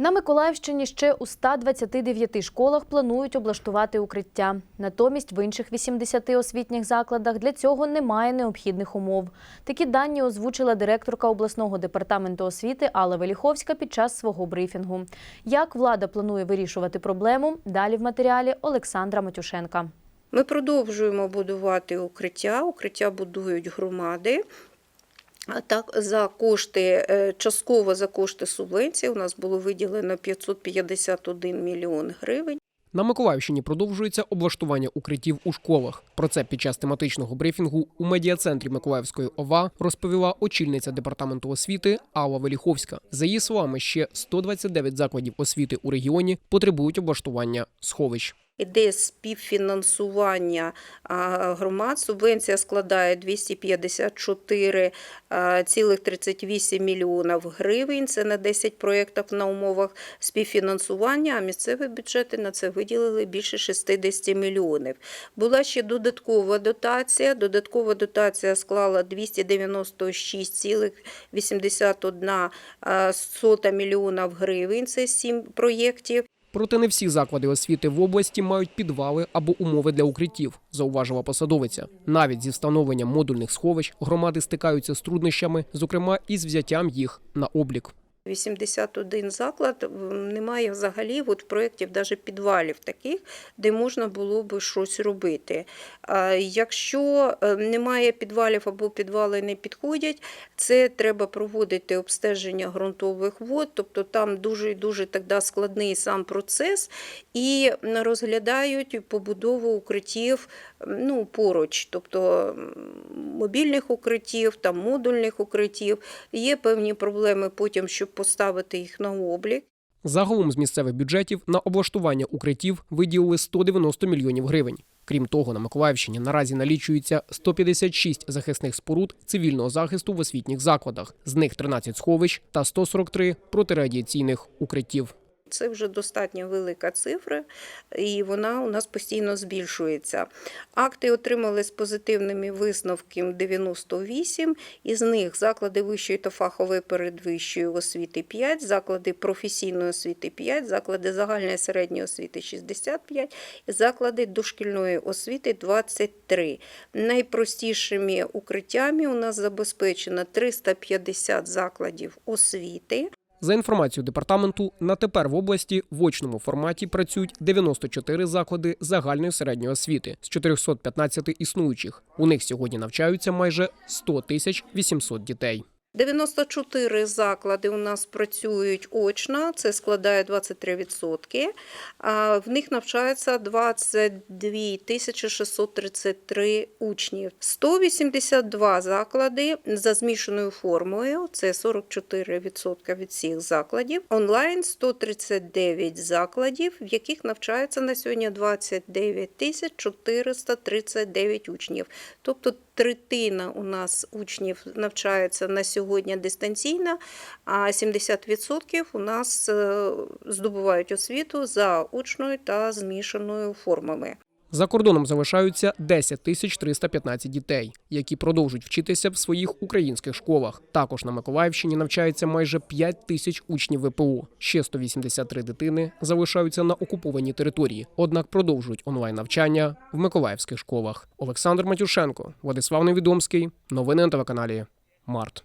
На Миколаївщині ще у 129 школах планують облаштувати укриття. Натомість в інших 80 освітніх закладах для цього немає необхідних умов. Такі дані озвучила директорка обласного департаменту освіти Алла Веліховська під час свого брифінгу. Як влада планує вирішувати проблему? Далі в матеріалі Олександра Матюшенка. Ми продовжуємо будувати укриття. Укриття будують громади. Так за кошти, е, частково за кошти субвенції у нас було виділено 551 мільйон гривень. На Миколаївщині продовжується облаштування укриттів у школах. Про це під час тематичного брифінгу у медіа-центрі Миколаївської ОВА розповіла очільниця департаменту освіти Алла Веліховська. За її словами, ще 129 закладів освіти у регіоні потребують облаштування сховищ. Іде співфінансування громад. Субвенція складає 254,38 мільйонів гривень. Це на 10 проєктів на умовах співфінансування, а місцеві бюджети на це виділили більше 60 мільйонів. Була ще додаткова дотація. Додаткова дотація склала 296,81 мільйонів гривень. Це 7 проєктів. Проте не всі заклади освіти в області мають підвали або умови для укриттів, зауважила посадовиця. Навіть зі встановленням модульних сховищ громади стикаються з труднощами, зокрема із взяттям їх на облік. 81 заклад немає взагалі от проєктів навіть підвалів таких, де можна було би щось робити. Якщо е, немає підвалів або підвали не підходять, це треба проводити обстеження ґрунтових вод, тобто там дуже дуже тоді складний сам процес, і розглядають побудову укриттів ну, поруч, тобто мобільних укриттів, там модульних укриттів. Є певні проблеми потім, щоб поставити їх на облік. Загалом з місцевих бюджетів на облаштування укриттів виділили 190 мільйонів гривень. Крім того, на Миколаївщині наразі налічується 156 захисних споруд цивільного захисту в освітніх закладах. З них 13 сховищ та 143 протирадіаційних укриттів. Це вже достатньо велика цифра, і вона у нас постійно збільшується. Акти отримали з позитивними висновками 98, із них заклади вищої та фахової передвищої освіти 5, заклади професійної освіти 5, заклади загальної середньої освіти 65 і заклади дошкільної освіти 23. Найпростішими укриттями у нас забезпечено 350 закладів освіти. За інформацією департаменту, на тепер в області в очному форматі працюють 94 заклади загальної середньої освіти з 415 існуючих. У них сьогодні навчаються майже 100 тисяч 800 дітей. 94 заклади у нас працюють очно, це складає 23%. А В них навчається 22 тисячі 633 учнів. 182 заклади за змішаною формою, це 44% від всіх закладів. Онлайн 139 закладів, в яких навчається на сьогодні 29 тисяч 439 учнів. Тобто третина у нас учнів навчається на сьогодні дистанційно, а 70% у нас е, здобувають освіту за очною та змішаною формами. За кордоном залишаються 10 тисяч 315 дітей, які продовжують вчитися в своїх українських школах. Також на Миколаївщині навчається майже 5 тисяч учнів ВПО. Ще 183 дитини залишаються на окупованій території, однак продовжують онлайн навчання в миколаївських школах. Олександр Матюшенко, Владислав Невідомський. Новини на телеканалі Март.